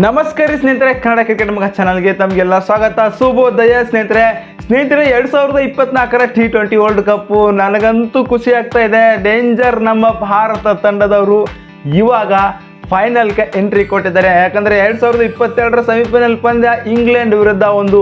ನಮಸ್ಕಾರ ಸ್ನೇಹಿತರೆ, ಕನ್ನಡ ಕ್ರಿಕೆಟ್ ಮಗ ಚಾನಲ್ಗೆ ತಮಗೆಲ್ಲ ಸ್ವಾಗತ. ಶುಭೋದಯ ಸ್ನೇಹಿತರೆ. ಸ್ನೇಹಿತರೆ, ಎರಡು ಸಾವಿರದ ಇಪ್ಪತ್ನಾಲ್ಕರ ಟಿ ಟ್ವೆಂಟಿ ವರ್ಲ್ಡ್ ಕಪ್ ನನಗಂತೂ ಖುಷಿ ಆಗ್ತಾ ಇದೆ. ಡೇಂಜರ್ ನಮ್ಮ ಭಾರತ ತಂಡದವರು ಇವಾಗ ಫೈನಲ್ಗೆ ಎಂಟ್ರಿ ಕೊಟ್ಟಿದ್ದಾರೆ. ಯಾಕಂದರೆ ಎರಡು ಸಾವಿರದ ಇಪ್ಪತ್ತೆರಡರ ಸೆಮಿಫೈನಲ್ ಪಂದ್ಯ ಇಂಗ್ಲೆಂಡ್ ವಿರುದ್ಧ ಒಂದು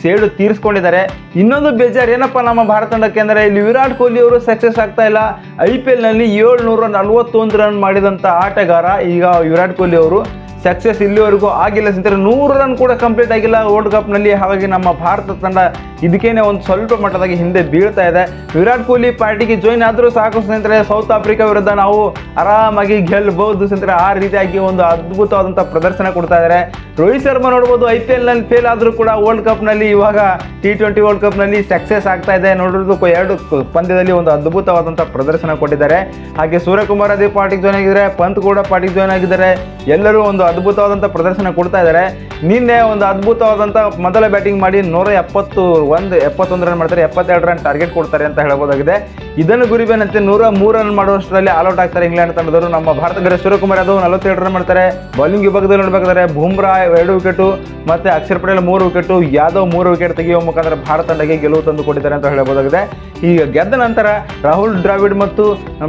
ಸೇಡು ತೀರಿಸ್ಕೊಂಡಿದ್ದಾರೆ. ಇನ್ನೊಂದು ಬೇಜಾರು ಏನಪ್ಪ ನಮ್ಮ ಭಾರತ ತಂಡಕ್ಕೆ ಅಂದರೆ, ಇಲ್ಲಿ ವಿರಾಟ್ ಕೊಹ್ಲಿ ಅವರು ಸಕ್ಸಸ್ ಆಗ್ತಾ ಇಲ್ಲ. ಐ ಪಿ ಎಲ್ನಲ್ಲಿ ಏಳ್ನೂರ ನಲ್ವತ್ತೊಂದು ರನ್ ಮಾಡಿದಂಥ ಆಟಗಾರ ಈಗ ವಿರಾಟ್ ಕೊಹ್ಲಿ ಅವರು. ಸಕ್ಸಸ್ ಇಲ್ಲಿವರೆಗೂ ಆಗಿಲ್ಲ. ಸ್ನೇಹಿತರೆ ನೂರು ರನ್ ಕೂಡ ಕಂಪ್ಲೀಟ್ ಆಗಿಲ್ಲ. ವರ್ಲ್ಡ್ ಕಪ್ನಲ್ಲಿ ಹಾಗಾಗಿ ನಮ್ಮ ಭಾರತ ತಂಡ ಇದಕ್ಕೇನೆ ಒಂದು ಸ್ವಲ್ಪ ಮಟ್ಟದಾಗಿ ಹಿಂದೆ ಬೀಳ್ತಾ ಇದೆ. ವಿರಾಟ್ ಕೊಹ್ಲಿ ಪಾರ್ಟಿಗೆ ಜಾಯಿನ್ ಆದರೂ ಸಾಕು ಸ್ನೇಹಿತರೆ. ಸೌತ್ ಆಫ್ರಿಕಾ ವಿರುದ್ಧ ನಾವು ಆರಾಮಾಗಿ ಗೆಲ್ಲಬಹುದು ಸ್ನೇಹಿತರೆ. ಆ ರೀತಿಯಾಗಿ ಒಂದು ಅದ್ಭುತವಾದಂಥ ಪ್ರದರ್ಶನ ಕೊಡ್ತಾ ಇದ್ದಾರೆ. ರೋಹಿತ್ ಶರ್ಮಾ ನೋಡ್ಬೋದು ಐ ಪಿ ಎಲ್ನಲ್ಲಿ ಫೇಲ್ ಆದರೂ ಕೂಡ ವರ್ಲ್ಡ್ ಕಪ್ನಲ್ಲಿ ಇವಾಗ ಟಿ ಟ್ವೆಂಟಿ ವರ್ಲ್ಡ್ ಕಪ್ನಲ್ಲಿ ಸಕ್ಸಸ್ ಆಗ್ತಾ ಇದೆ. ನೋಡೋದು ಎರಡು ಪಂದ್ಯದಲ್ಲಿ ಒಂದು ಅದ್ಭುತವಾದಂಥ ಪ್ರದರ್ಶನ ಕೊಟ್ಟಿದ್ದಾರೆ. ಹಾಗೆ ಸೂರ್ಯಕುಮಾರ್ ಅದೇ ಪಾರ್ಟಿಗೆ ಜಾಯ್ನ್ ಆಗಿದ್ದಾರೆ. ಪಂತ್ ಕೂಡ ಪಾರ್ಟಿಗೆ ಜಾಯ್ನ್ ಆಗಿದ್ದಾರೆ. ಎಲ್ಲರೂ ಒಂದು ಅದ್ಭುತವಾದಂಥ ಪ್ರದರ್ಶನ ಕೊಡ್ತಾ ಇದ್ದಾರೆ. ನಿನ್ನೆ ಒಂದು ಅದ್ಭುತವಾದಂಥ ಮೊದಲ ಬ್ಯಾಟಿಂಗ್ ಮಾಡಿ ನೂರ ಎಪ್ಪತ್ತು ಒಂದು ಎಪ್ಪತ್ತೊಂದು ರನ್ ಮಾಡ್ತಾರೆ, ಎಪ್ಪತ್ತೆರಡು ರನ್ ಟಾರ್ಗೆಟ್ ಕೊಡ್ತಾರೆ ಅಂತ ಹೇಳ್ಬೋದಾಗಿದೆ ಇದನ್ನು ಗುರಿಬೇನಂತೆ ನೂರ ಮೂರು ರನ್ ಮಾಡುವಷ್ಟರಲ್ಲಿ ಆಲ್ಔಟ್ ಆಗ್ತಾರೆ ಇಂಗ್ಲೆಂಡ್ ತಂಡದವರು. ನಮ್ಮ ಭಾರತದ ಸೂರ್ಯಕುಮಾರ್ ಯಾದವ್ ನಲವತ್ತೇಳು ರನ್ ಮಾಡ್ತಾರೆ. ಬೌಲಿಂಗ್ ವಿಭಾಗದಲ್ಲಿ ನೋಡ್ಬೇಕಾದ್ರೆ ಬುಮ್ರಾ ಎರಡು ವಿಕೆಟು ಮತ್ತೆ ಅಕ್ಷರ್ ಪಟೇಲ್ ಮೂರು ವಿಕೆಟು ಯಾದವ್ ಮೂರು ವಿಕೆಟ್ ತೆಗೆಯುವ ಮುಖಾಂತರ ಭಾರತ ತಂಡಕ್ಕೆ ಗೆಲುವು ತಂದು ಕೊಟ್ಟಿದ್ದಾರೆ ಅಂತ ಹೇಳ್ಬೋದಾಗಿದೆ ಈಗ ಗೆದ್ದ ನಂತರ ರಾಹುಲ್ ದ್ರಾವಿಡ್ ಮತ್ತು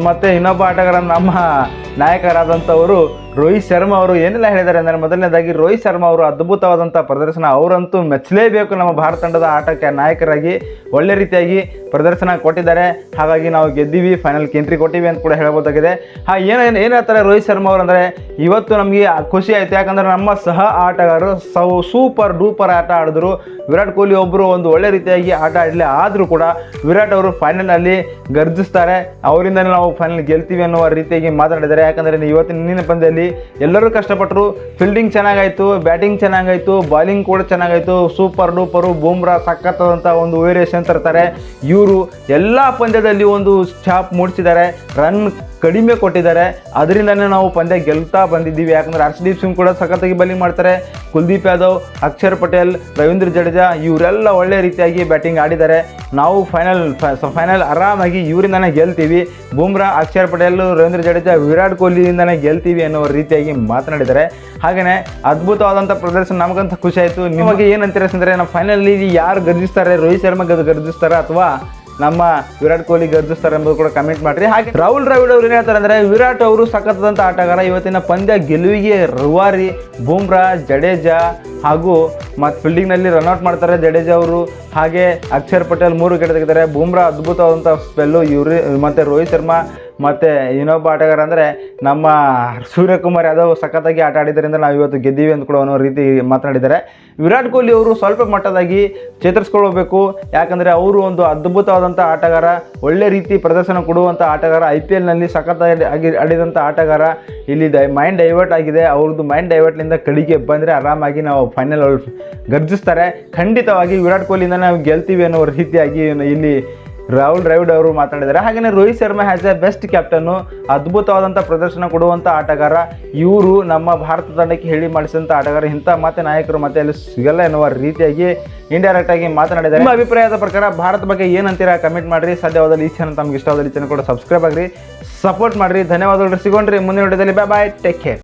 ಮತ್ತೆ ಇನ್ನೊಬ್ಬ ಆಟಗಾರ ನಮ್ಮ ನಾಯಕರಾದಂಥವರು ರೋಹಿತ್ ಶರ್ಮಾ ಅವರು ಏನೆಲ್ಲ ಹೇಳಿದ್ದಾರೆ ಅಂದರೆ ಮೊದಲನೇದಾಗಿ ರೋಹಿತ್ ಶರ್ಮಾ ಅವರು ಅದ್ಭುತವಾದಂಥ ಪ್ರದರ್ಶನ ಅವರಂತೂ ಮೆಚ್ಚಲೇಬೇಕು ನಮ್ಮ ಭಾರತ ತಂಡದ ಆಟಕ್ಕೆ ನಾಯಕರಾಗಿ ಒಳ್ಳೆ ರೀತಿಯಾಗಿ ಪ್ರದರ್ಶನ ಕೊಟ್ಟಿದ್ದಾರೆ. ಹಾಗಾಗಿ ನಾವು ಗೆದ್ದೀವಿ ಫೈನಲ್ಗೆ ಎಂಟ್ರಿ ಕೊಟ್ಟಿವಿ ಅಂತ ಕೂಡ ಹೇಳ್ಬೋದಾಗಿದೆ ಹಾ, ಏನು ಏನು ಹೇಳ್ತಾರೆ ರೋಹಿತ್ ಶರ್ಮಾ ಅವರು ಅಂದರೆ, ಇವತ್ತು ನಮಗೆ ಖುಷಿ ಆಯಿತು. ಯಾಕಂದರೆ ನಮ್ಮ ಸಹ ಆಟಗಾರರು ಸೌ ಸೂಪರ್ ಡೂಪರ್ ಆಟ ಆಡಿದ್ರು. ವಿರಾಟ್ ಕೊಹ್ಲಿ ಒಬ್ಬರು ಒಂದು ಒಳ್ಳೆ ರೀತಿಯಾಗಿ ಆಟ ಆಡಲಿ ಆದರೂ ಕೂಡ ವಿರಾಟ್ ಅವರು ಫೈನಲ್ನಲ್ಲಿ ಗರ್ಜಿಸ್ತಾರೆ. ಅವರಿಂದಲೇ ನಾವು ಫೈನಲ್ ಗೆಲ್ತೀವಿ ಅನ್ನುವ ರೀತಿಯಾಗಿ ಮಾತನಾಡಿದ್ದಾರೆ ಯಾಕಂದರೆ ಇವತ್ತಿನ ನಿನ್ನೆ ಪಂದ್ಯದಲ್ಲಿ ಎಲ್ಲರೂ ಕಷ್ಟಪಟ್ಟರು ಫೀಲ್ಡಿಂಗ್ ಚೆನ್ನಾಗಾಯಿತು ಬ್ಯಾಟಿಂಗ್ ಚೆನ್ನಾಗಾಯಿತು ಬಾಲಿಂಗ್ ಕೂಡ ಚೆನ್ನಾಗಾಯಿತು. ಸೂಪರ್ ಡೂಪರು ಬೂಮ್ರಾ ಸಕ್ಕತ್ತಾದಂಥ ಒಂದು ವೇರಿಯೇಷನ್ ತರ್ತಾರೆ. ಇವರು ಎಲ್ಲ ಪಂದ್ಯದಲ್ಲಿ ಒಂದು ಛಾಪ್ ಮೂಡಿಸಿದ್ದಾರೆ. ರನ್ ಕಡಿಮೆ ಕೊಟ್ಟಿದ್ದಾರೆ. ಅದರಿಂದನೇ ನಾವು ಪಂದ್ಯ ಗೆಲ್ತಾ ಬಂದಿದ್ದೀವಿ. ಯಾಕಂದ್ರೆ ಹರ್ಷದೀಪ್ ಸಿಂಗ್ ಕೂಡ ಸಖತ್ತಾಗಿ ಬೌಲಿಂಗ್ ಮಾಡ್ತಾರೆ. ಕುಲ್ದೀಪ್ ಯಾದವ್, ಅಕ್ಷರ್ ಪಟೇಲ್, ರವೀಂದ್ರ ಜಡೇಜಾ ಇವರೆಲ್ಲ ಒಳ್ಳೆ ರೀತಿಯಾಗಿ ಬ್ಯಾಟಿಂಗ್ ಆಡಿದ್ದಾರೆ. ನಾವು ಫೈನಲ್ ಫೈನಲ್ ಆರಾಮಾಗಿ ಇವರಿಂದನೇ ಗೆಲ್ತೀವಿ. ಬುಮ್ರಾ, ಅಕ್ಷರ್ ಪಟೇಲ್, ರವೀಂದ್ರ ಜಡೇಜಾ, ವಿರಾಟ್ ಕೊಹ್ಲಿಯಿಂದನೇ ಗೆಲ್ತೀವಿ ಅನ್ನೋ ರೀತಿಯಾಗಿ ಮಾತನಾಡಿದ್ದಾರೆ. ಹಾಗೆಯೇ ಅದ್ಭುತವಾದಂಥ ಪ್ರದರ್ಶನ ನಮಗಂತ ಖುಷಿ ಆಯಿತು. ನಿಮಗೆ ಏನಂತೀರ ಅಂದರೆ ನಮ್ಮ ಫೈನಲ್ಲಿ ಯಾರು ಗರ್ಜಿಸ್ತಾರೆ? ರೋಹಿತ್ ಶರ್ಮಾ ಗರ್ಜಿಸ್ತಾರೆ ಅಥವಾ ನಮ್ಮ ವಿರಾಟ್ ಕೊಹ್ಲಿ ಗರ್ಜಿಸ್ತಾರೆ ಎಂಬುದು ಕೂಡ ಕಮೆಂಟ್ ಮಾಡ್ರಿ. ಹಾಗೆ ರಾಹುಲ್ ದ್ರಾವಿಡ್ ಅವರು ಏನ್ ಹೇಳ್ತಾರೆ ಅಂದ್ರೆ ವಿರಾಟ್ ಅವರು ಸಖತ್ತಾದಂಥ ಆಟಗಾರ. ಇವತ್ತಿನ ಪಂದ್ಯ ಗೆಲುವಿಗೆ ರುವಾರಿ, ಬೂಮ್ರಾ, ಜಡೇಜಾ ಹಾಗೂ ಮತ್ತು ಫೀಲ್ಡಿಂಗ್ನಲ್ಲಿ ರನ್ಔಟ್ ಮಾಡ್ತಾರೆ ಜಡೇಜಾ ಅವರು. ಹಾಗೆ ಅಕ್ಷರ್ ಪಟೇಲ್ ಮೂರು ವಿಕೆಟ್ ತೆಗಿತಾರೆ ಬೂಮ್ರಾ ಅದ್ಭುತವಾದಂಥ ಸ್ಪೆಲ್ಲು ಇವ್ರಿ ಮತ್ತು ರೋಹಿತ್ ಶರ್ಮಾ ಮತ್ತು ಇನ್ನೊಬ್ಬ ಆಟಗಾರ ಅಂದರೆ ನಮ್ಮ ಸೂರ್ಯಕುಮಾರ್ ಯಾದವ್ ಸಖತ್ತಾಗಿ ಆಟ ಆಡಿದ್ದರಿಂದ ನಾವು ಇವತ್ತು ಗೆದ್ದೀವಿ ಅಂತ ಕೂಡ ಅನ್ನೋ ರೀತಿ ಮಾತನಾಡಿದ್ದಾರೆ. ವಿರಾಟ್ ಕೊಹ್ಲಿ ಅವರು ಸ್ವಲ್ಪ ಮಟ್ಟದಾಗಿ ಚೇತರಿಸ್ಕೊಳ್ಬೇಕು. ಯಾಕಂದರೆ ಅವರು ಒಂದು ಅದ್ಭುತವಾದಂಥ ಆಟಗಾರ, ಒಳ್ಳೆ ರೀತಿ ಪ್ರದರ್ಶನ ಕೊಡುವಂಥ ಆಟಗಾರ ಐ ಪಿ ಎಲ್ನಲ್ಲಿ ಸಖತ್ತಾಗಿ ಆಗಿ ಆಡಿದಂಥ ಆಟಗಾರ. ಇಲ್ಲಿ ಡೈ ಮೈಂಡ್ ಡೈವರ್ಟ್ ಆಗಿದೆ. ಅವ್ರದ್ದು ಮೈಂಡ್ ಡೈವರ್ಟ್ನಿಂದ ಕಡಿಗೆ ಬಂದರೆ ಆರಾಮಾಗಿ ನಾವು ಫೈನಲ್ ಗರ್ಜಿಸ್ತಾರೆ. ಖಂಡಿತವಾಗಿ ವಿರಾಟ್ ಕೊಹ್ಲಿಯಿಂದ ನಾವು ಗೆಲ್ತೀವಿ ಅನ್ನೋ ರೀತಿಯಾಗಿ ಇಲ್ಲಿ ರಾಹುಲ್ ದ್ರಾವಿಡ್ ಅವರು ಮಾತಾಡಿದ್ದಾರೆ. ಹಾಗೆಯೇ Rohit Sharma has a best captain ಅದ್ಭುತವಾದಂಥ ಪ್ರದರ್ಶನ ಕೊಡುವಂಥ ಆಟಗಾರ. ಇವರು ನಮ್ಮ ಭಾರತ ತಂಡಕ್ಕೆ ಹೇಳಿ ಮಾಡಿಸಿದಂಥ ಆಟಗಾರ. ಇಂಥ ಮತ್ತೆ ನಾಯಕರು ಮತ್ತೆ ಅಲ್ಲಿ ಸಿಗಲ್ಲ ಎನ್ನುವ ರೀತಿಯಾಗಿ ಇಂಡೈರೆಕ್ಟ್ ಆಗಿ ಮಾತನಾಡಿದ್ದಾರೆ. ನಿಮ್ಮ ಅಭಿಪ್ರಾಯದ ಪ್ರಕಾರ ಭಾರತ ಬಗ್ಗೆ ಏನಂತೀರಾ ಕಮೆಂಟ್ ಮಾಡಿರಿ. ಸಾಧ್ಯವಾದಲ್ಲಿ ಈ ಚಾನಲ್ ತಮ್ಗೆ ಈ ಚಾನಲ್ ಕೂಡ ಸಬ್ಸ್ಕ್ರೈಬ್ ಆಗಿರಿ. ಸಪೋರ್ಟ್ ಮಾಡಿರಿ. ಧನ್ಯವಾದಗಳು. ಸಿಗೋಣ್ರಿ ಮುಂದಿನ ವಿಡಿಯೋದಲ್ಲಿ. ಬಾಯ್ ಬಾಯ್ ಟೇಕ್ ಕೇರ್